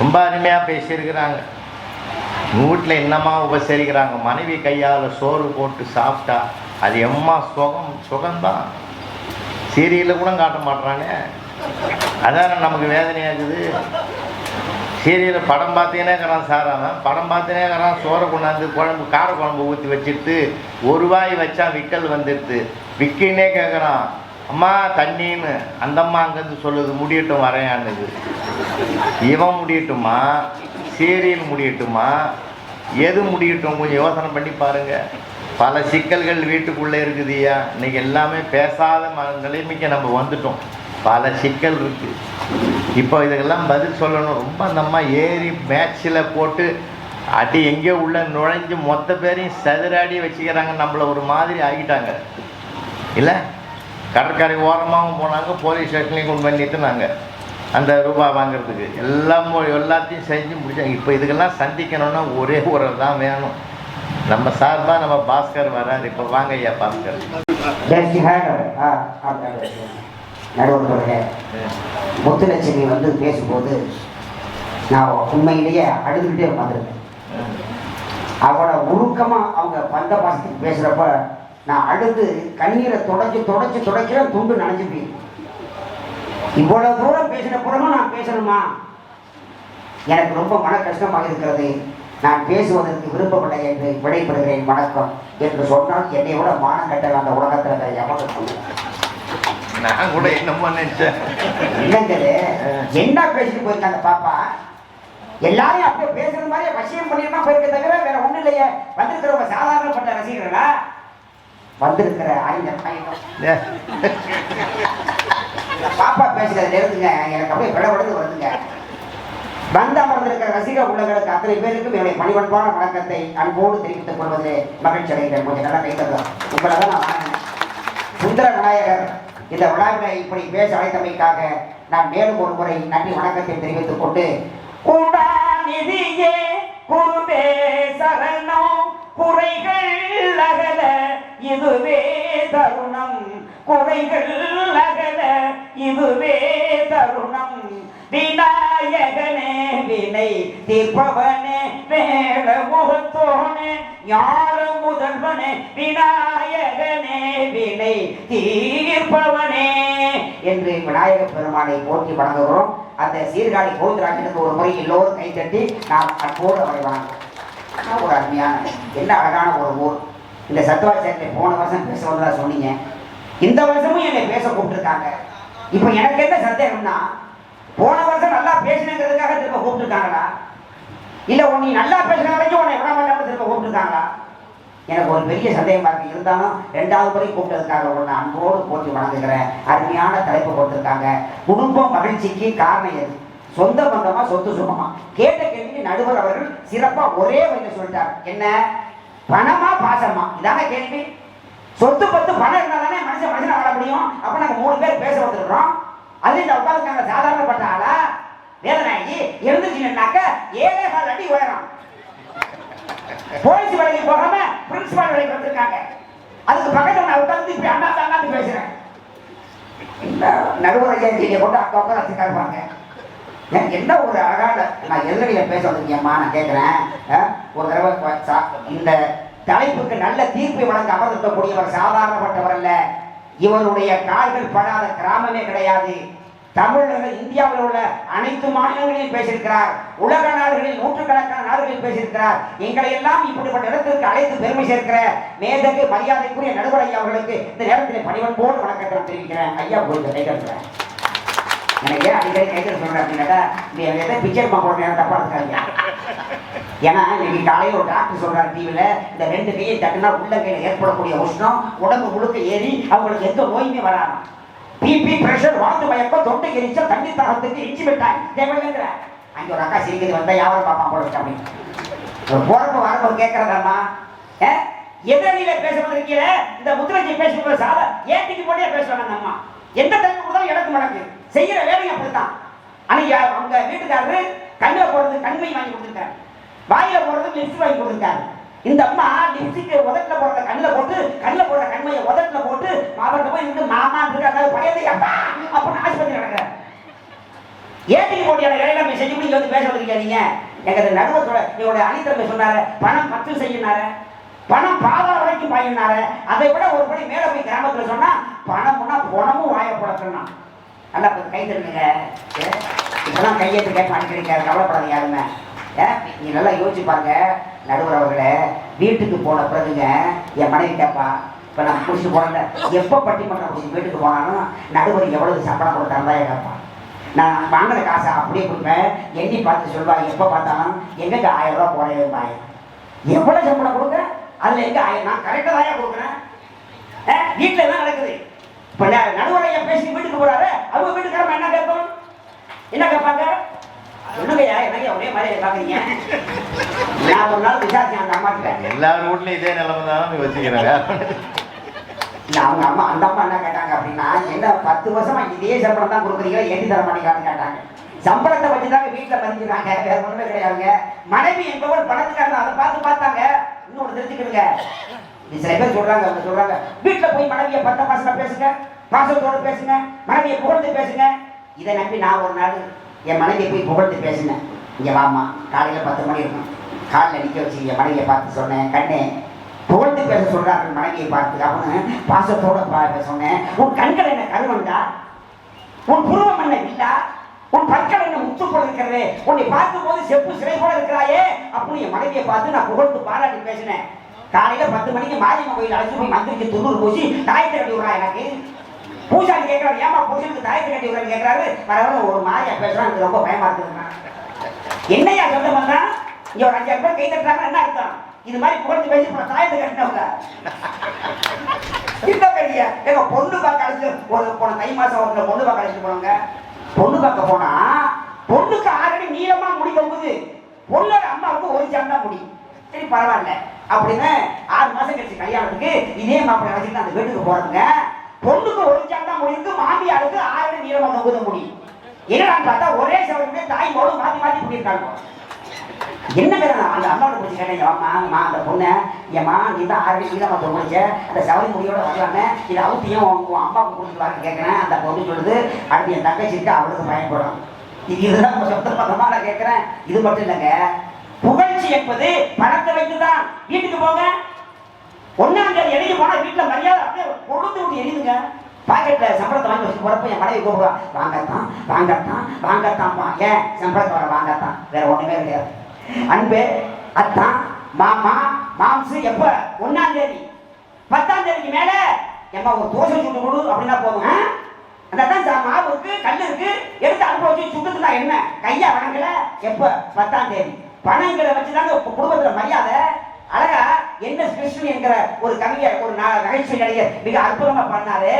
ரொம்ப அருமையாக பேசியிருக்கிறாங்க. வீட்டில் என்னம்மா உபசரிக்கிறாங்க? மனைவி கையால் சோறு போட்டு சாப்பிட்டா அது எம்மா சுகம்? சுகம்தான். சீரியலில் கூட காட்ட மாட்றானே. அதான நமக்கு வேதனையாக இருக்குது. சீரியலில் படம் பார்த்தீங்கன்னா இருக்கிறான் சார் அவன். படம் பார்த்தீங்கன்னா இருக்கிறான். சோறை கொண்டாந்து குழம்பு கார குழம்பு ஊற்றி வச்சுட்டு ஒரு வாய் வச்சா விக்கல் வந்துடுது விற்கின்னே கேட்குறான் அம்மா தண்ணின்னு அந்தம்மா அங்கேருந்து சொல்லுது முடியட்டும் வரையான்னுது இவன் முடியட்டுமா? சீரியல் முடியட்டுமா? எது முடியட்டும்? கொஞ்சம் யோசனை பண்ணி பாருங்கள் பல சிக்கல்கள் வீட்டுக்குள்ளே இருக்குதுய்யா. இன்றைக்கி எல்லாமே பேசாத ம- நிலைமைக்கு நம்ம வந்துட்டோம். பல சிக்கல் இருக்குது இப்போ இதுக்கெல்லாம் பதில் சொல்லணும். ரொம்ப அந்த அம்மா ஏறி மேட்ச்சில் போட்டு அடி எங்கேயோ உள்ள நுழைஞ்சு மொத்த பேரையும் செதறாடி வச்சுக்கிறாங்க. நம்மளை ஒரு மாதிரி ஆகிட்டாங்க இல்லை? கடற்கரை ஓரமாகவும் போனாங்க போலீஸ் ஸ்டேஷன்லையும் கொண்டு பண்ணிட்டு நாங்கள் அந்த ரூபா வாங்குறதுக்கு. எல்லாம் எல்லாத்தையும் செஞ்சு முடிச்சாங்க. இப்போ இதுக்கெல்லாம் சந்திக்கணும்னா ஒரே ஒரு தான் வேணும். நம்ம சார்பாக நம்ம பாஸ்கர் வராரு. இப்போ வாங்க ஐயா பாஸ்கர் ஆ நடுவர்களே முத்துலட்சுமி வந்து பேசும்போது நான் உண்மையிலேயே அழுதுகிட்டே உட்காந்துருக்கேன் அவரோட உருக்கமாக அவங்க பந்த பாசத்துக்கு பேசுகிறப்ப நான் அழுது கண்ணீரை தொடச்சி தொடச்சி தொடக்கிறேன் துண்டு நனைஞ்சு போய் இவ்வளவு தூரம் பேசின புறமும் நான் பேசணுமா? எனக்கு ரொம்ப மன கஷ்டமாக இருக்கிறது. நான் பேசுவதற்கு விருப்பப்பட்ட என்று விடைபெறுகிறேன். வணக்கம் என்று சொன்னால் என்னை விட மானம் கட்டல அந்த உலகத்தில் இருக்கிற எவனுக்கு நான் கூட என்னமோ நினச்சேன். என்ன பேசிட்டு போயிருக்காங்க பாப்பா? எல்லாரையும் அப்படியே பேசுறது மாதிரியே வசியம் பண்ணிட்டு போயிருக்க தவிர வேற ஒண்ணும் இல்லையே. வந்திருக்கிறவங்க சாதாரணப்பட்ட ரசிகர்களா? வந்திருக்கிற பயணம் பாப்பா இருந்துங்க எனக்கு அப்படியே விடவிடந்து வருதுங்க. வந்து அமர்ந்திருக்கிற ரசிக உள்ளங்களுக்கு அத்தனை பேருக்கும் என்னுடைய பணிவன்பான வணக்கத்தை அன்போடு தெரிவித்துக் கொள்வது மகிழ்ச்சி அடைகிறேன். கொஞ்சம் நல்லா கைத்தறோம் உங்களை தான் நான். சுந்தர விநாயகர் இந்த விழாவில் இப்படி பேச அழைத்தமைக்காக நான் மேலும் ஒரு முறை நன்றி வணக்கத்தை தெரிவித்துக் கொண்டு குண்டாநிதியே குருவே சரணம் குறைகள் அகல இதுவே தருணம். குறைகள் அகல இதுவே தருணம். விநாயகனே வினை தீர்ப்பவனே வேள முகத்தோனே ஞான முதல்வனே விநாயகனே வினை தீர்ப்பவனே என்று விநாயக பெருமானை போற்றி வணங்குகிறோம். அந்த சீர்காழி கோவிந்தராஜனுக்கு ஒரு முறை எல்லோரும் கைத்தட்டி நாம் அன்போடு அவரை வணங்குவோம். ஆனா ஒரு அருமையான என்ன அழகான ஒரு ஊர். இந்த சத்துவாச்சாரியத்தை போன வருஷம் பேச வந்ததா சொன்னீங்க. இந்த வருஷமும் என்னை பேச கூப்பிட்டுருக்காங்க. இப்போ எனக்கு என்ன சந்தேகம்னா போன வருஷம் நல்லா பேசினங்கிறதுக்காக திரும்ப கூப்பிட்டுருக்காங்களா? இல்லை உன் நீ நல்லா பேசுன வரைக்கும் உன்னை விட மாட்டாமல் திரும்ப கூப்பிட்டுருக்காங்களா? எனக்கு ஒரு பெரிய சந்தேகம் இருக்கு. இருந்தாலும் ரெண்டாவது முறை கூப்பிட்டதுக்காக ஒன்று அன்போடு போட்டி வணங்குகிறேன். அருமையான தலைப்பு கொடுத்துருக்காங்க. குடும்பம் மகிழ்ச்சிக்கு காரணம் எது? சொந்த பந்தமா சொத்து சுகமா கேட்ட கேள்விக்கு நடுவர் அவர்கள் சிறப்பா ஒரே வழியில சொல்லிட்டார் என்ன பணமா பாசமா இதான கேள்வி சொத்து பத்து பணம் இருந்தா தானே மனுஷன் மனுஷனை வாழ முடியும் அப்ப நாங்க மூணு பேர் பேச வந்துடுறோம் அது இந்த உட்காந்துருக்காங்க சாதாரணப்பட்ட ஆளா வேதனாகி இருந்துச்சுன்னாக்க ஏழே கால் அடி உயரம் போலீஸ் வேலைக்கு போகாம பிரின்சிபால் வேலைக்கு வந்திருக்காங்க அதுக்கு பக்கத்துல நான் உட்காந்து இப்படி அண்ணா தாண்டாந்து பேசுறேன் நடுவர் ஐயா போட்டு அக்கா உட்காந்து வச்சுக்காருப்பாங்க எனக்கு என்ன ஒரு அழகான நான் எதிரில பேச வந்திருக்கேம்மா நான் கேட்குறேன் ஒரு தடவை சா- இந்த தலைப்புக்கு நல்ல தீர்ப்பை வழங்க அமர்ந்திருக்கக்கூடியவர் சாதாரணப்பட்டவர் அல்ல. இவருடைய கால்கள் படாத கிராமமே கிடையாது. தமிழர்கள் இந்தியாவில் உள்ள அனைத்து மாநிலங்களிலும் பேசியிருக்கிறார். உலக நாடுகளில் நூற்றுக்கணக்கான நாடுகளில் பேசியிருக்கிறார். எங்களை எல்லாம் இப்படிப்பட்ட இடத்திற்கு அழைத்து பெருமை சேர்க்கிற மேதகு மரியாதைக்குரிய நடுவர் ஐயா அவர்களுக்கு இந்த நேரத்தில் பணிவன்போடு வணக்கத்தை தெரிவிக்கிறேன். ஐயா போய் கைதட்டுறேன் எனக்கு ஏன் அடிக்கடி கைதல் சொல்கிறேன் அப்படின்னாக்கா எனக்கு எதை பிக்சர் பார்க்கணும் நேரம் தப்பா இருக்காங்க ஏன்னா இன்னைக்கு காலையில் ஒரு டாக்டர் சொல்கிறார் டிவியில் இந்த ரெண்டு கையை டக்குனா உள்ள கையில் ஏற்படக்கூடிய உஷ்ணம் உடம்பு முழுக்க ஏறி அவங்களுக்கு எந்த நோயுமே வராது. பிபி பிரஷர் வாந்து மயக்கம் தொண்டை எரிச்சல் தண்ணி தாகத்துக்கு இஞ்சி மிட்டாய் தேவையில்லைங்கிற அங்கே ஒரு அக்கா சிரிக்கிறது வந்தால் யாரும் பாப்பா போட வச்சு அப்படின்னு. ஒரு போறப்ப வரப்போ கேட்கறதாம்மா எதிரில பேசுறது இருக்கீங்க இந்த முத்துராஜி பேசுறது சாதா ஏட்டிக்கு போட்டே பேசுவாங்க அந்த அம்மா எந்த டைம் கொடுத்தாலும் எனக்கு மடக்கு. செய்யற வேலையும் அப்படித்தான். அன்னைக்கு அவங்க வீட்டுக்காரரு கண்ணில் போடுறது கண்மை வாங்கி கொடுத்துருக்காரு வாயில போடுறது லிப்ஸ் வாங்கி கொடுத்துருக்காரு. இந்த அம்மா லிப்ஸ்டிக் உதட்டில் போடுற கண்ணில் போட்டு கண்ணில் போடுற கண்மையை உதட்டில் போட்டு மாவட்ட போய் இருந்து மாமா இருக்காங்க பழையது அப்பா! அப்படின்னு ஆஸ்பத்திரி நடக்கிறார் ஏடிக்கு போட்டியான வேலையெல்லாம் போய் செஞ்சு முடிஞ்சு வந்து பேச வந்துருக்காதீங்க எங்கள் நடுவத்தோட நடுவர் சொல்ல இவருடைய சொன்னாரு பணம் பத்து செய்யினாரு பணம் பாதாள வரைக்கும் பயனாரு அதை விட ஒரு படி மேலே போய் கிராமத்துல சொன்னா பணம்னா பணமும் வாய போடணும்னா நல்லா கொஞ்சம் கை தருங்க. இப்பெல்லாம் கையெழுத்து கேட்க அனுப்பிடுங்க கவலைப்படாது யாருமே. ஏ, நீ நல்லா யோசிச்சு பாருங்க நடுவர் அவர்களே வீட்டுக்கு போன பிறகுங்க என் மனைவி கேட்பா இப்போ நான் முடிச்சு போனேன் எப்போ பட்டிமன்றம் முடிச்சு வீட்டுக்கு போனாலும் நடுவர் எவ்வளவு சம்பளம் கொடுத்தாருந்தா கேட்பான் நான் வாங்கின காசை அப்படியே கொடுப்பேன் எண்ணி பார்த்து சொல்லுவா எப்போ பார்த்தாலும் எங்கங்க ஆயிரம் ரூபா போனே பாய் எவ்வளோ சம்பளம் கொடுக்க? அதில் எங்கே ஆயிரம் நான் கரெக்டாக தான் கொடுக்குறேன். வீட்டில் தான் நடக்குது? நடுவரைய பேசி வீட்டுக்கு போறாரு. அவங்க வீட்டுக்காரங்க என்ன கேட்கும் என்ன கேட்பாங்க? என்னங்கய்யா என்னங்க ஒரே மாதிரி பார்க்குறீங்க. நான் ஒரு நாள் விசாரிச்சேன் அந்த அம்மா எல்லார் வீட்லயும் இதே நிலைமை தான் வச்சுக்கிறேன் இல்ல அவங்க அம்மா அந்த அம்மா என்ன கேட்டாங்க அப்படின்னா என்ன பத்து வருஷமா இதே சம்பளம் தான் கொடுக்குறீங்க ஏற்றி தர கேட்டாங்க. சம்பளத்தை வச்சு தாங்க வீட்டில் வேற ஒண்ணுமே கிடையாதுங்க. மனைவி என்பவள் பணத்துக்காரன் அதை பார்த்து பார்த்தாங்க. இன்னொன்று தெரிஞ்சுக்கிடுங்க நீ சில பேர் சொல்றாங்க அவங்க சொல்றாங்க. வீட்டில் போய் மனைவியை பத்த பாசமா பேசுங்க பாசத்தோட பேசுங்க மனைவியை புகழ்ந்து பேசுங்க. இதை நம்பி நான் ஒரு நாள் என் மனைவியை போய் புகழ்ந்து பேசினேன். இங்கே வாமா காலையில் பத்து மணி இருக்கும். காலில் நிற்க வச்சு என் மனைவியை பார்த்து சொன்னேன் கண்ணே புகழ்ந்து பேச சொல்கிறார்கள் மனைவியை பார்த்து. அவனு பாசத்தோட பார்க்க சொன்னேன். உன் கண்கள் என்ன கருவண்டா உன் புருவம் என்ன இல்லா உன் பற்கள் என்ன முத்து போல இருக்கிறது? உன்னை பார்க்கும் போது செப்பு சிறை போல இருக்கிறாயே? அப்படின்னு என் மனைவியை பார்த்து நான் புகழ்ந்து பாராட்டி பேசினேன். காலையில பத்து மணிக்கு மாரியம்மன் கோயில் அழைச்சு போய் மந்திரிக்கு துண்ணூறு பூசி தாயத்தை கட்டி விடுறா எனக்கு. பூசாரி கேட்கிறாரு ஏமா பூசனுக்கு தாயத்தை கட்டி விடுறாரு கேட்கிறாரு? வர வர ஒரு மாதிரியா பேசுறான் எனக்கு ரொம்ப பயமா இருக்குதுண்ணா என்னையா சொல்ல வந்தா? இங்க ஒரு அஞ்சாறு பேர் கை தட்டுறாங்க என்ன அர்த்தம்? இது மாதிரி புகழ்ந்து பேசி போன தாயத்தை கட்டினவங்க. இல்ல பெரிய எங்க பொண்ணு பார்க்க அழைச்சு ஒரு போன தை மாசம் ஒரு பொண்ணு பார்க்க அழைச்சிட்டு போனவங்க. பொண்ணு பார்க்க போனா பொண்ணுக்கு ஆல்ரெடி நீளமா முடி தொங்குது. பொண்ணோட அம்மாவுக்கு ஒரு ஜான் தான் முடி. சரி பரவாயில்ல. அப்படின்னு ஆறு மாசம் கழிச்சு கல்யாணத்துக்கு இதே மாப்பிள்ளை அழைச்சிட்டு அந்த வீட்டுக்கு போறதுங்க. பொண்ணுக்கு ஒழிச்சாதான் முடியுது தான் மாமியாருக்கு ஆயிரம் நீளமா தொங்குது முடியும் என்னடான்னு பார்த்தா ஒரே சவரமே தாய் மோடு மாத்தி மாத்தி பண்ணியிருக்காங்க என்ன அந்த அம்மாவோட பிடிச்சி கேட்டேன் அம்மா அந்த பொண்ணு ஏம்மா நீ தான் ஆல்ரெடி நீளமா தொங்குச்சு அந்த சவரி முடியோட வரலாமே. இது அவுத்தியும் உன் அம்மாவுக்கு கொடுத்துருவாங்க கேட்குறேன் அந்த பொண்ணு சொல்லுது அடுத்து என் தங்கச்சி இருக்கு அவளுக்கு பயன்படும். இதுதான் சொந்த பக்கமா நான் கேட்குறேன் இது மட்டும் இல்லைங்க. புகழ்ச்சி என்பது பணத்தை வைத்துதான். வீட்டுக்கு போங்க. ஒன்னாம் தேதி எழுதி போனா வீட்டுல மரியாதை அப்படியே கொடுத்து விட்டு எரியுதுங்க. பாக்கெட்ல சம்பளத்தை வாங்கி வச்சு போறப்ப என் மனைவி கூப்பிடுவா வாங்கத்தான் வாங்கத்தான் வாங்கத்தான்ப்பா ஏன்? சம்பளத்தை வர வாங்கத்தான். வேற ஒண்ணுமே கிடையாது. அன்பு அத்தான் மாமா மாம்சு எப்ப? ஒன்னாம் தேதி. பத்தாம் தேதிக்கு மேல எம்மா ஒரு தோசை சுட்டு கொடு அப்படின்னா போதும். அந்த தான் சா- மாவு இருக்கு கல் இருக்கு எடுத்து அனுப்ப வச்சு சுட்டுட்டு என்ன? கையா வணங்கல எப்ப? பத்தாம் தேதி. பணங்களை வச்சுதாங்க குடும்பத்துல மரியாதை. அழகா என்ன ஸ்பெஷல் என்கிற ஒரு கவிஞர் ஒரு நகைச்சுவை நடிகர் மிக அற்புதமா பண்ணாரு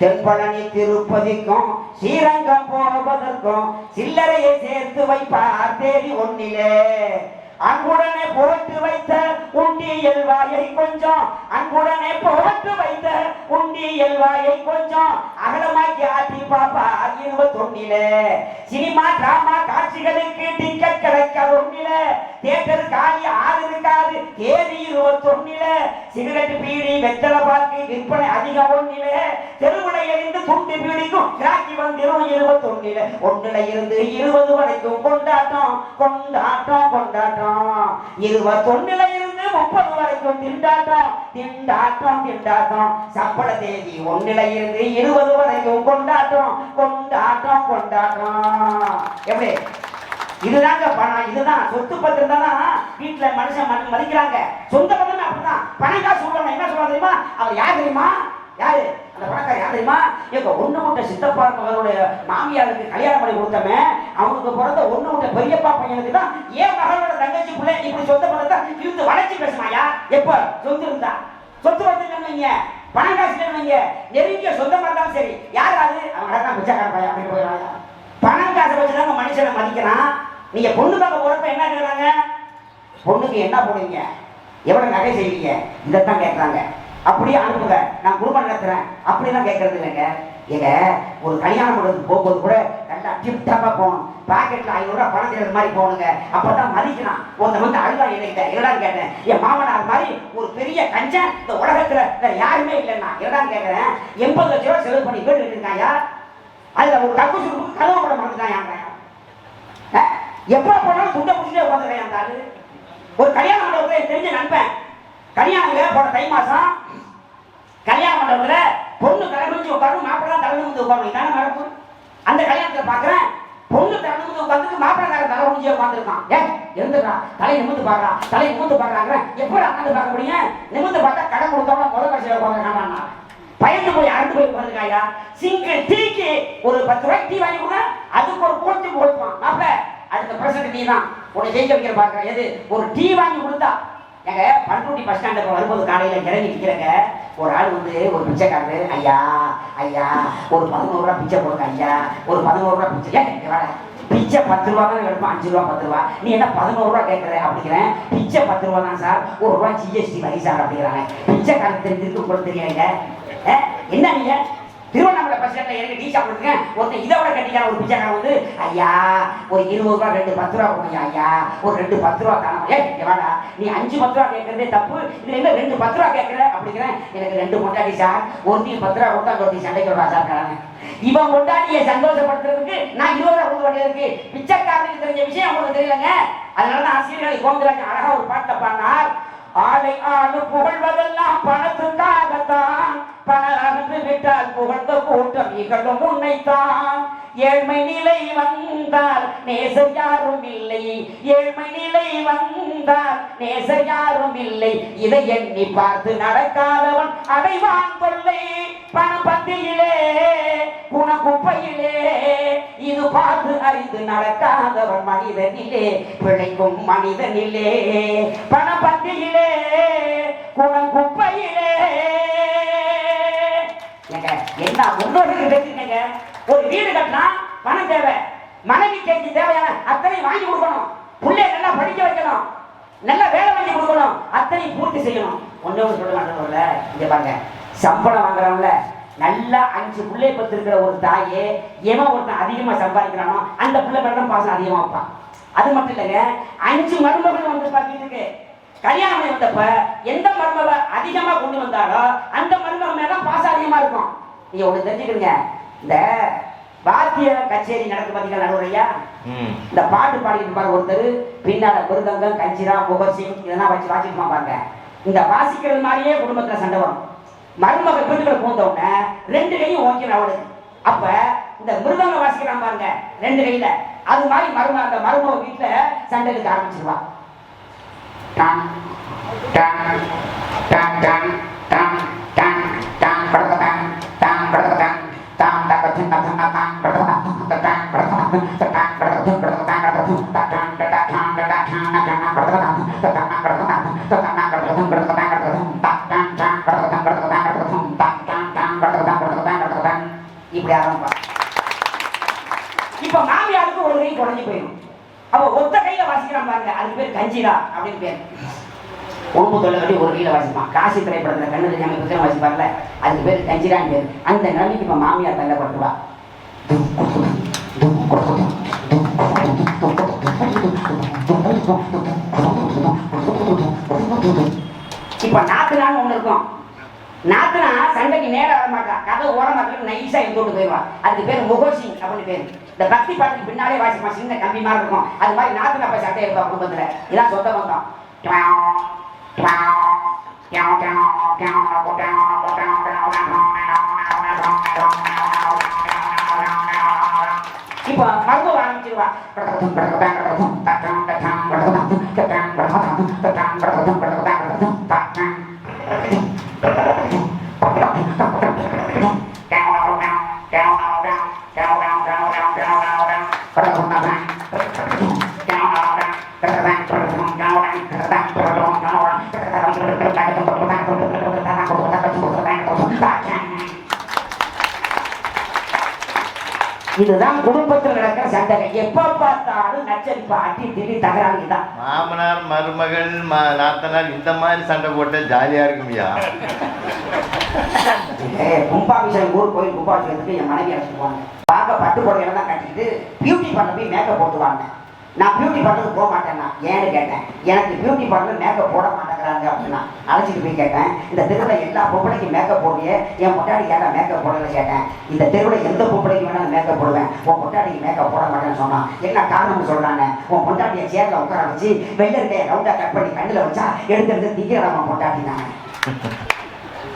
தென்பழனி திருப்பதிக்கும் ஸ்ரீரங்கம் போவதற்கும் சில்லறையை சேர்த்து வைப்பார் தேடி ஒன்னிலே அன்புடனே போட்டு வைத்த உண்டியல் வாயை கொஞ்சம். அன்புடனே போட்டு வைத்த உண்டியல் வாயை கொஞ்சம். அகலமாக்கி ஆட்டி பாப்பா இருபத்தொன்னிலே. சினிமா டிராமா காட்சிகளுக்கு டிக்கெட் கிடைக்க ஒன்னில. தேட்டர் காலி ஆறு இருக்காது தேதி இருபத்தொன்னில. சிகரெட் பீடி வெத்தலை பாக்கு விற்பனை அதிகம் ஒன்னில. தெருவுல இருந்து துண்டு பீடிக்கும் கிராக்கி வந்திரும் இருபத்தொன்னில. ஒண்ணுல இருந்து இருபது வரைக்கும் கொண்டாட்டம் கொண்டாட்டம் கொண்டாட்டம். இருபத்தொன்னுல இருந்து முப்பது வரைக்கும் திண்டாட்டம். திண்டாட்டம் திண்டாட்டம். சப்பள தேதி ஒண்ணுல இருந்து இருபது வரைக்கும் கொண்டாட்டம். கொண்டாட்டம் கொண்டாட்டம். எப்படி? இதுதாங்க பணம். இதுதான். சொத்து பத்திரம் தான் வீட்டுல மனுஷன் மதி- மதிக்கிறாங்க. சொந்த பத்திரம் அப்படிதான். பணம் காசு சொல்லணும் என்ன சொல்றாங்க தெரியுமா? அவர் யார் தெரியுமா? யாரு? அந்த பணக்கார யார் தெரியுமா? எங்க ஒண்ணு விட்ட சித்தப்பா மகனுடைய மாமியாருக்கு கல்யாணம் பண்ணி கொடுத்தமே அவனுக்கு பிறந்த ஒண்ணு விட்ட பெரியப்பா பையனுக்கு தான் ஏன் மகனோட தங்கச்சி பிள்ளை இப்படி சொந்த பணத்தை இருந்து வளர்ச்சி பேசுமாயா எப்ப? சொத்து இருந்தா? சொத்து வச்சுருந்தீங்க பணம் காசு இல்லைன்னு நெருங்கிய சொந்தமா இருந்தாலும் சரி. யார் அது? அவன் தான் பிச்சைக்கார பையன் அப்படின்னு போயிடாயா பணம் காசை வச்சுதான் மனுஷனை மதிக்கிறான். நீங்க பொண்ணு பார்க்க போறப்ப என்ன கேட்கறாங்க பொண்ணுக்கு என்ன போடுவீங்க? எவ்வளவு நகை செய்வீங்க? இதைத்தான் கேட்கறாங்க அப்படியே அனுப்புங்க. நான் குடும்பம் நடத்துறேன். அப்படிலாம் கேட்கறது இல்லைங்க. ஏங்க ஒரு கல்யாணம் பண்ணுறதுக்கு போகும்போது கூட நல்லா டிப்டாப்பா போகணும். பாக்கெட்ல ஐநூறு பணம் தெரியாத மாதிரி போகணுங்க. அப்பதான் மதிக்கலாம். ஒருத்த வந்து அழுதா என்கிட்ட என்னடான்னு கேட்டேன். என் மாமனார் மாதிரி ஒரு பெரிய கஞ்சன் இந்த உலகத்துல வேற யாருமே இல்லைன்னா என்னடான்னு கேட்கறேன் எண்பது லட்ச ரூபாய் செலவு பண்ணி வீடு இருக்காயா அதுல ஒரு கக்கூசு இருக்கு, கதவு கூட மறந்துட்டான் என் பையன். எப்ப போனாலும் துண்டை பிடிச்சிட்டே உட்காந்துருக்கேன் அந்த ஒரு கல்யாண மண்டபத்துல எனக்கு தெரிஞ்ச நண்பன். கல்யாணம் போன தை மாசம் கல்யாண மண்டபத்தில் பொண்ணு தலைமுடிஞ்சு உட்காந்து மாப்பிள்ளை தலை நிமிந்து உட்காந்து இதான மரபு? அந்த கல்யாணத்தை பார்க்குறேன் பொண்ணு தலை வந்து உட்காந்து மாப்பிள்ளை தலை முடிஞ்சு உட்காந்துருக்கான் ஏ எழுந்துடா தலை நிமிந்து பார்க்கலாம் தலை நிமிந்து பார்க்கலாங்கிறேன் எப்படி உட்காந்து பார்க்க முடியும்? நிமிந்து பார்த்தா கடை கொடுத்தவங்க முதல் கட்சியில் உட்காந்துருக்கான் பயந்து போய் அறுத்து போய் உட்காந்துருக்காயா சிங்கிள் டீக்கு ஒரு பத்து ரூபாய் டீ வாங்கி கொடுங்க அதுக்கு ஒரு கோச்சு கொடுப்பான். மாப்பிள்ள அடுத்த பிரசன்ட் நீ தான் உன்னை ஜெயிக்க வைக்கிற பார்க்குறேன் எது? ஒரு டீ வாங்கி கொடுத்தா எங்க பண்ருட்டி பஸ் ஸ்டாண்டுக்கு வரும்போது காலையில இறங்கி நிற்கிறேங்க ஒரு ஆள் வந்து ஒரு பிச்சைக்காரரு ஐயா ஐயா ஒரு பதினோரு ரூபா பிச்சை போடுங்க ஐயா. ஒரு பதினோரு ரூபா பிச்சை. ஏன் பிச்சை பத்து ரூபா தான் எடுப்போம் அஞ்சு ரூபா பத்து ரூபா. நீ என்ன பதினோரு ரூபா கேட்கற அப்படிங்கிறேன். பிச்சை பத்து ரூபா தான் சார். ஒரு ரூபா ஜிஎஸ்டி வரி சார் அப்படிங்கிறாங்க. பிச்சைக்காரன் தெரிஞ்சிருக்கு கூட தெரியாங்க என்ன நீங்க? திருவண்ணாமலை பஸ் ஸ்டாண்ட்ல இறங்கி டீ சாப்பிட்டுருக்கேன் ஒருத்தன் இதை விட கட்டிக்கார ஒரு பிச்சைக்காரன் வந்து ஐயா ஒரு இருபது ரூபா ரெண்டு பத்து ரூபா கொடுங்க ஐயா. ஒரு ரெண்டு பத்து ரூபா தானே ஏ வாடா. நீ அஞ்சு பத்து ரூபா கேட்கறதே தப்பு. இதுல என்ன ரெண்டு பத்து ரூபா கேட்கற. அப்படிங்கிறேன். எனக்கு ரெண்டு மொட்டாடி சார் ஒருத்தி பத்து ரூபா கொடுத்தா ஒருத்தி சண்டைக்கு வருவா சார் கராங்க இவன் மொட்டாடியை சந்தோஷப்படுத்துறதுக்கு நான் இருபது ரூபா கொடுக்க வேண்டியது பிச்சைக்காரனுக்கு தெரிஞ்ச விஷயம் உங்களுக்கு தெரியலங்க. அதனால தான் ஆசிரியர்களை கோந்திராஜன் அழகா ஒரு பாட்டை பாடினார். ஆளை ஆளு புகழ்வதெல்லாம் பணத்துக்காகத்தான். பணத்து விட்டால் புகழ்ந்த கூட்டம் இகழும் உன்னைத்தான். ஏழ்மை நிலை வந்தால் நேசர் யாரும் இல்லை. ஏழ்மை நிலை வந்தால் நேசர் யாரும் இல்லை. இதை எண்ணி பார்த்து நடக்காதவன் அடைவான் கொள்ளை பணம் பத்தியிலே குணக்குப்பையிலே இது பார்த்து அறிந்து நடக்காதவன் மனிதனிலே பிழைக்கும் மனிதனிலே பணப்பட்டியிலே குணம் குப்பையிலே ஏங்க, என்ன முன்னோர்கள் பேசிட்டீங்க ஒரு வீடு கட்டினா பணம் தேவை. மனைவி கேட்கு தேவையான அத்தனை வாங்கி கொடுக்கணும். பிள்ளைய நல்லா படிக்க வைக்கணும். நல்ல வேலை வாங்கி கொடுக்கணும். அத்தனை பூர்த்தி செய்யணும். ஒண்ணே ஒன்று சொல்ல மாட்டேங்கல்ல இங்க பாருங்க. சம்பளம் வாங்குறவங்கள நல்லா அஞ்சு பிள்ளை பத்திருக்கிற ஒரு தாயே எவன் ஒருத்தன் அதிகமா சம்பாதிக்கிறானோ அந்த பிள்ளை தான் பாசம் அதிகமா வைப்பான். அது மட்டும் இல்லைங்க அஞ்சு மருமகள் வந்து பார்த்துட்டு கல்யாணம் வந்தப்ப எந்த மருமக அதிகமா கொண்டு வந்தாரோ அந்த மருமக மேல பாசம் அதிகமா இருக்கும். நீங்க ஒண்ணு தெரிஞ்சுக்கிடுங்க இந்த வாத்திய கச்சேரி நடக்கு பாத்தீங்களா நடுவரையா? இந்த பாட்டு பாடிட்டு இருப்பார் ஒருத்தர். பின்னால மிருதங்கம் கஞ்சிரா முகசிங் இதெல்லாம் வச்சு வாசிட்டு பாருங்க. இந்த வாசிக்கிறது மாதிரியே குடும்பத்துல சண்டை வரும். மருமக வீட்டுக்குள்ள பூந்த உடனே ரெண்டு கையும் ஓங்கிற அவளுக்கு அப்ப இந்த மிருதங்க வாசிக்கிறான் பாருங்க ரெண்டு கையில அது மாதிரி மரும அந்த மருமக வீட்டுல சண்டை எடுக்க ஆரம்பிச்சிருவா டான் டான் டான் டான் டான் டான் டான் படகடான் டான் படத்தான் டான் டகதும் டகதும் டான் படகடான் டான் படகடான் டான் படகதும் படகடான் டகதும் டான் டடா டான் டடா டான் டான் டான் படகடான் டான் படகதும் படகடான் டகதும் டான் டான் டான் படகடான் படகடான் டகதும் டான் டான் டான் படகடான் படகடான் டகதும் இப்படி ஆரம்பா இப்ப மாமியாருக்கு ஒரு கை குறைஞ்சு போயிடும். அப்போ ஒத்த கையில வாசிக்கிறான் பாருங்க அதுக்கு பேர் கஞ்சிரா அப்படின்னு பேர். உணவு தொல்லை கட்டி ஒரு கையில வாசிப்பான். காசி திரைப்படத்தில் கண்ணு தெரியாமல் விக்ரம் வாசிப்பார்ல அதுக்கு பேர் கஞ்சிரான் பேர். அந்த நிலைமைக்கு இப்ப மாமியார் தள்ளப்பட்டுவா இப்ப நாள் ஒன்று இருக்கும். நாத்தனா சண்டைக்கு நேரம் வர மாட்டா கதை ஓரமாக்கிட்டு நைஸா எடுத்துட்டு போயிடுவா அதுக்கு பேர் முகோசிங் அப்படின்னு பேர் இந்த பக்தி பாட்டுக்கு பின்னாலே வாசிப்பான் சின்ன கம்பி மாதிரி இருக்கும் அது மாதிரி நாத்தனா போய் சட்டை எடுப்பா குடும்பத்துல இதான் சொந்த பந்தம் இப்போ மருந்து ஆரம்பிச்சிருவா இதுதான் குடும்பத்தில் நடக்கிற சண்டை. எப்ப பார்த்தாலும் நச்சரிப்பு அடி திடீர் தகராறு மாமனார் மருமகள் நாத்தனார் இந்த மாதிரி சண்டை போட்டா ஜாலியா இருக்குமியா? கும்பாபிஷேகம் ஊர் கோயில் கும்பாபிஷேகத்துக்கு என் மனைவி அழைச்சிட்டு போனாங்க. பார்க்க பட்டு புடவையில தான் கட்டிக்கிட்டு பியூட்டி பண்ண போய் மேக்கப் போட்டுவாங்க நான் பியூட்டி பார்லருக்கு போக மாட்டேன்னா ஏன்னு கேட்டேன். எனக்கு பியூட்டி பார்லர் மேக்கப் போட மாட்டேங்கிறாங்க அப்படின்னா அழைச்சிட்டு போய் கேட்டேன். இந்த தெருவில் எல்லா பொம்பளைக்கும் மேக்கப் போடுறியே என் பொட்டாடி ஏன்டா மேக்கப் போடல கேட்டேன். இந்த தெருவில் எந்த பொம்பளைக்கு வேணாலும் மேக்கப் போடுவேன். உன் பொட்டாடிக்கு மேக்கப் போட மாட்டேன்னு சொன்னான் என்ன காரணம்னு சொல்கிறானே உன் பொண்டாட்டியை சேர்ல உட்கார வச்சு வெள்ளை இருக்கையை ரவுண்டா கட் பண்ணி கண்ணில் வச்சா எடுத்து எடுத்து திங்கிறாம பொண்டாட்டினாங்க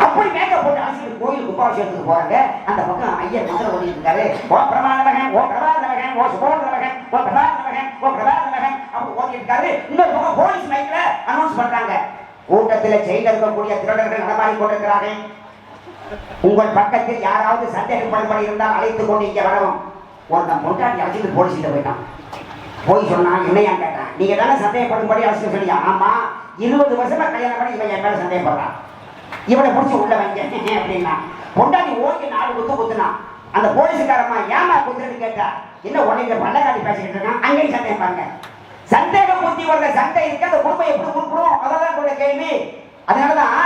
அப்படி மேக்கப் போட்டு அழைச்சிட்டு கோயில் கும்பாபிஷேகத்துக்கு போறாங்க. அந்த பக்கம் ஐயர் மந்திரம் ஓடி இருக்காரு. ஓ பிரமாத ஓ பிரபாத ஓ சுபோத மகன் ஓ பிரபாத மகன் ஓ பிரபாத மகன் அப்படி இருக்காரு பக்கம் போலீஸ் மைக்ல அனௌன்ஸ் பண்றாங்க கூட்டத்தில் ஜெயில இருக்கக்கூடிய திருடர்கள் நடமாடி கொண்டிருக்கிறார்கள். உங்கள் பக்கத்தில் யாராவது சந்தேகப்படும்படி இருந்தால் அழைத்துக் கொண்டு இங்கே வரவும். ஒருத்தன் பொண்டாட்டி அழைச்சிட்டு போலீஸ்கிட்ட போயிட்டான். போய் சொன்னான் என்னையா கேட்டான். நீங்க தானே சந்தேகப்படும்படி அழைச்சிட்டு சொன்னீங்க ஆமா இருபது வருஷமா கல்யாணம் பண்ணி இவன் என் மேல சந்தேகப்படுறான். இவனை பிடிச்சி உள்ள வைங்க அப்படின்னா. பொண்டாட்டி ஓகே நாலு குத்து குத்துனான். அந்த போலீஸ்காரம்மா ஏமா குத்துறன்னு கேட்டா என்ன உடனே இந்த பள்ளக்காட்டி பேசிக்கிட்டு இருக்கான்? அங்கேயும் சந்தேகம் பாருங்க. சந்தேகம் புத்தி வர்ற சண்டை இருக்கு. அந்த குடும்பம் எப்படி கொடுக்கணும் அதான் கூட கேள்வி. அதனாலதான்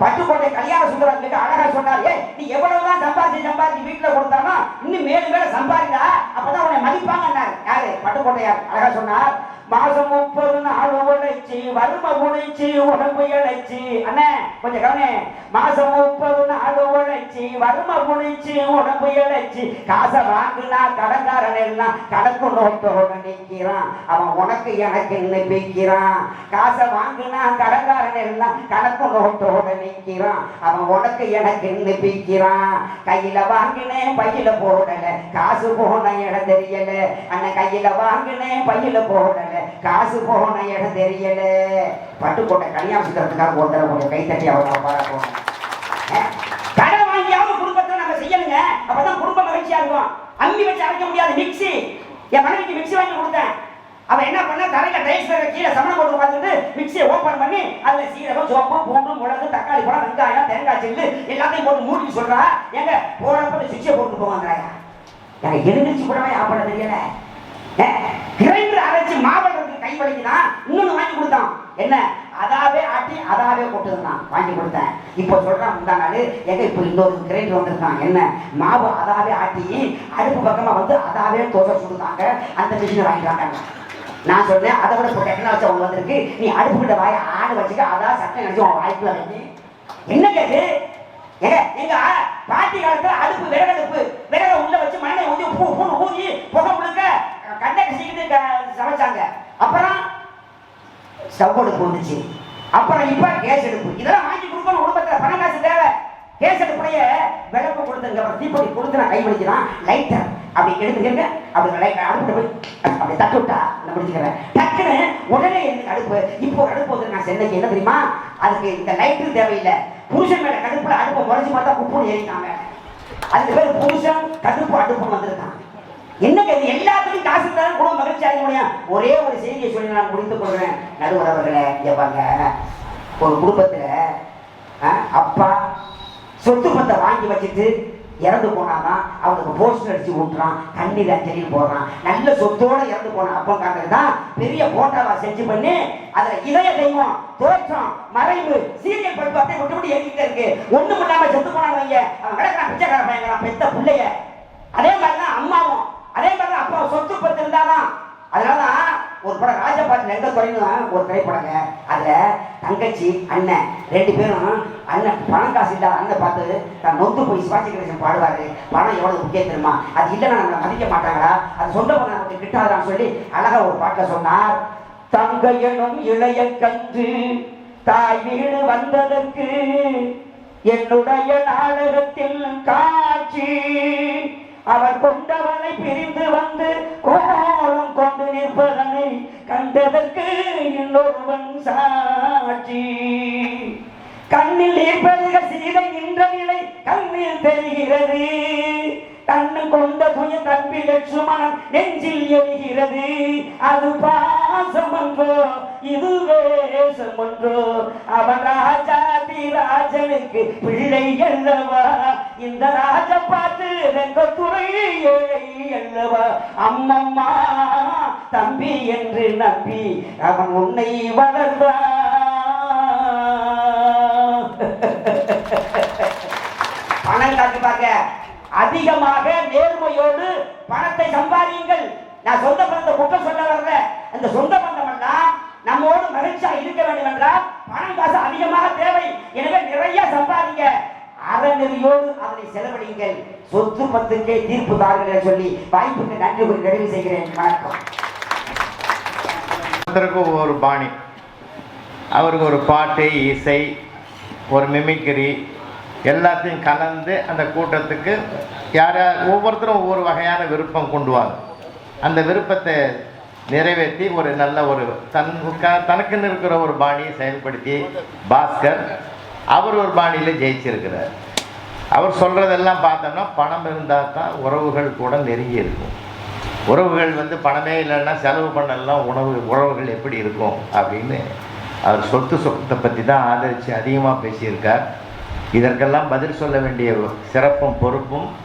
பட்டுக்கோட்டை கல்யாண சுந்தரம் கிட்ட அழகா சொன்னார். ஏய் நீ எவ்வளவுதான் சம்பாதிச்சு சம்பாதிச்சு வீட்டுல கொடுத்தாலும் இன்னும் மேலும் மேல சம்பாதிடா அப்பதான் உன்னை மதிப்பாங்க யாரு? பட்டுக்கோட்டையார். அழகா சொன்னார். மாசம் முப்பது நாள் உழைச்சி வறுமை உழைச்சி உடம்பு இழைச்சி. அண்ணே கொஞ்சம் கவனே. மாசம் முப்பது நாள் உழைச்சி வறுமை உழைச்சி உடம்பு இழைச்சி. காசை வாங்கினா கடங்காரன் எல்லாம் கணக்கு நோட்டோட நிற்கிறான் அவன் உனக்கு எனக்கு நிற்கிறான் காசை வாங்கினா கடங்காரன் எல்லாம் கணக்கு நோட்டோட நிற்கிறான் அவன் உனக்கு எனக்கு நிற்கிறான் கையில வாங்கினேன் பையில போடல. காசு போன இடம் தெரியல. அண்ணன் கையில வாங்கினேன் பையில போடல. காசு போன இடம் தெரியல. பட்டுக்கோட்டை கல்யாண சுத்தத்துக்காக ஒரு கொஞ்சம் கை தட்டி அவங்க பாராட்டுவோம் கடன் வாங்கியாவது குடும்பத்தை நம்ம செய்யணுங்க. அப்பதான் குடும்ப மகிழ்ச்சியா இருக்கும். அம்மி வச்சு அரைக்க முடியாது மிக்ஸி என் மனைவிக்கு மிக்ஸி வாங்கி கொடுத்தேன். அவன் என்ன பண்ண தரையில டைஸ் கீழே சமணம் போட்டு உட்காந்துட்டு மிக்ஸியை ஓப்பன் பண்ணி அதுல சீரகம் சோப்பு பூண்டு மிளகு தக்காளி பழம் வெங்காயம் தேங்காய் சில்லு எல்லாத்தையும் போட்டு மூடி சொல்றா. எங்க போறப்ப சுவிட்சை போட்டு போவாங்க எனக்கு எழுந்திரிச்சு கூடவே ஆப்பட தெரியல. கிரைண்டர் அரைச்சு மாவட்டத்துக்கு கை வலிக்குதான் இன்னொன்று வாங்கி கொடுத்தான். என்ன? அதாவே ஆட்டி அதாவே கொட்டுதுதான் வாங்கி கொடுத்தேன். இப்போ சொல்றான் முந்தா எங்க இப்போ இன்னொரு கிரைண்டர் வந்திருக்கான். என்ன? மாவு அதாவே ஆட்டி அடுப்பு பக்கமா வந்து அதாவே தோசை சுடுதாங்க. அந்த மிஷினை வாங்கிடுறாங்க நான் சொன்னேன் அதை விட இப்போ டெக்னாலஜி அவங்க வந்திருக்கு. நீ அடுப்பு கிட்ட வாய ஆடு வச்சுக்க அதான் சட்டம் நினைச்சு உன் வாய்ப்புல வைக்கி. என்ன கேட்டு எங்க எங்க பாட்டி காலத்துல அடுப்பு விறகு அடுப்பு விறக உள்ள வச்சு மண்ணை ஊதி பூ பூ ஊதி முழுக்க கண்ணை கசிக்கிட்டு க- சமைச்சாங்க. அப்புறம் ஸ்டவ் அடுப்பு வந்துச்சு அப்புறம் இப்ப கேஸ் அடுப்பு. இதெல்லாம் வாங்கி கொடுக்கணும். குடும்பத்தில் பணம் காசு தேவை. கேஸ் அடுப்புடைய விளக்கு கொடுத்துருங்க. அப்புறம் தீப்பொடி கொடுத்து நான் கை வலிக்கிறான் லைட்டர் அப்படி எடுத்துக்கங்க அப்படி லைட் அடுப்பு போய் அப்படி தட்டு விட்டா நான் முடிச்சுக்கிறேன். டக்குன்னு உடனே எனக்கு அடுப்பு. இப்போ ஒரு அடுப்பு வந்து நான் சென்னைக்கு என்ன தெரியுமா? அதுக்கு இந்த லைட்டு தேவையில்லை. புருஷன் மேல கடுப்புல அடுப்பை குறைச்சி பார்த்தா குப்புன்னு ஏறிட்டாங்க அதுக்கு பேர் புருஷன் கடுப்பு அடுப்பு வந்திருக்காங்க என்னங்க இது? எல்லாத்துக்கும் காசு இருந்தாலும் குடும்பம் மகிழ்ச்சி ஆக முடியும். ஒரே ஒரு செய்தியை சொல்லி நான் முடித்துக் கொள்வேன் நடுவர் அவர்களே ஒரு குடும்பத்துல அப்பா சொத்து பத்தை வாங்கி வச்சுட்டு இறந்து போனாதான் அவனுக்கு போஸ்டர் அடிச்சு விட்டுறான் கண்ணீர் அஞ்சலி போடுறான். நல்ல சொத்தோட இறந்து போன அப்பங்காரங்க தான் பெரிய போட்டோவா செஞ்சு பண்ணி அதுல இதய தெய்வம் தோற்றம் மறைவு சீரியல் படிப்பு அப்படியே விட்டு விட்டு ஏறிக்கிட்டே இருக்கு. ஒண்ணும் இல்லாம செத்து போனாங்க அவன் கிடக்கிறான் பிச்சைக்கார பையன் பெத்த பிள்ளைய. அதே மாதிரி தான் அம்மாவும். அதே மாதிரி தான் அப்பா சொத்து பத்து இருந்தாதான் அதனாலதான் ஒரு படம் ராஜபாட்டு எங்க குறையணும் ஒரு திரைப்படங்க. அதுல தங்கச்சி அண்ணன் ரெண்டு பேரும் அண்ணன் பணம் காசு இல்லாத அண்ணன் பார்த்து தான் நொந்து போய் சிவாஜி கணேசன் பாடுவாரு. பணம் எவ்வளவு முக்கியம் தெரியுமா? அது இல்லைன்னா நம்மளை மதிக்க மாட்டாங்களா? அது சொந்த பணம் நமக்கு கிட்டாதான்னு சொல்லி அழகா ஒரு பாட்டை சொன்னார். தங்க இளைய கன்று தாய் வீடு வந்ததற்கு என்னுடைய நாடகத்தில் காட்சி அவர் கொண்டவனை பிரிந்து வந்து கோலம் கொண்டு நிற்பதனை கண்டதற்கு இன்னொருவன் சாட்சி. கண்ணில் ஏற்படுக சீதை நின்ற நிலை கண்ணில் தெரிகிறது. கண்ணு கொண்ட துய தம்பி லட்சுமணன் நெஞ்சில் எழுகிறது. அது பாசம் என்போ இது வேஷம் என்றோ அவன் ராஜாதி ராஜனுக்கு பிள்ளை அல்லவா? இந்த ராஜ பாட்டு ரெங்கத்துறை ஏழை அல்லவா? அம்மம்மா தம்பி என்று நம்பி அவன் உன்னை வளர்ந்தான் பணம் காட்டி பார்க்க. அதிகமாக நேர்மையோடு பணத்தை சம்பாதியுங்கள். நான் சொந்த பணத்தை குற்றம் சொல்ல வரல. அந்த சொந்த பந்தம் நம்மோடு மகிழ்ச்சியா இருக்க வேண்டும் என்றால் பணம் காசு அதிகமாக தேவை. எனவே நிறைய சம்பாதிங்க. அறநெறியோடு அதனை செலவழியுங்கள். சொத்து பத்துக்கே தீர்ப்பு தாருங்கள் சொல்லி வாய்ப்புக்கு நன்றி கூறி நிறைவு செய்கிறேன். வணக்கம். ஒரு ஒவ்வொரு பாணி. அவருக்கு ஒரு பாட்டு இசை ஒரு மிமிக்ரி எல்லாத்தையும் கலந்து அந்த கூட்டத்துக்கு யார் ஒவ்வொருத்தரும் ஒவ்வொரு வகையான விருப்பம் கொண்டு வாங்க. அந்த விருப்பத்தை நிறைவேற்றி ஒரு நல்ல ஒரு தன் க- தனக்குன்னு இருக்கிற ஒரு பாணியை செயல்படுத்தி பாஸ்கர் அவர் ஒரு பாணியில் ஜெயிச்சிருக்கிறார். அவர் சொல்கிறதெல்லாம் பார்த்தோம்னா பணம் இருந்தால் தான் உறவுகள் கூட நெருங்கி இருக்கும். உறவுகள் வந்து பணமே இல்லைன்னா செலவு பண்ணலாம் உணவு உறவுகள் எப்படி இருக்கும் அப்படின்னு அவர் சொத்து சொத்தை பற்றி தான் ஆதரித்து அதிகமாக பேசியிருக்கார். இதற்கெல்லாம் பதில் சொல்ல வேண்டிய சிறப்பும் பொறுப்பும்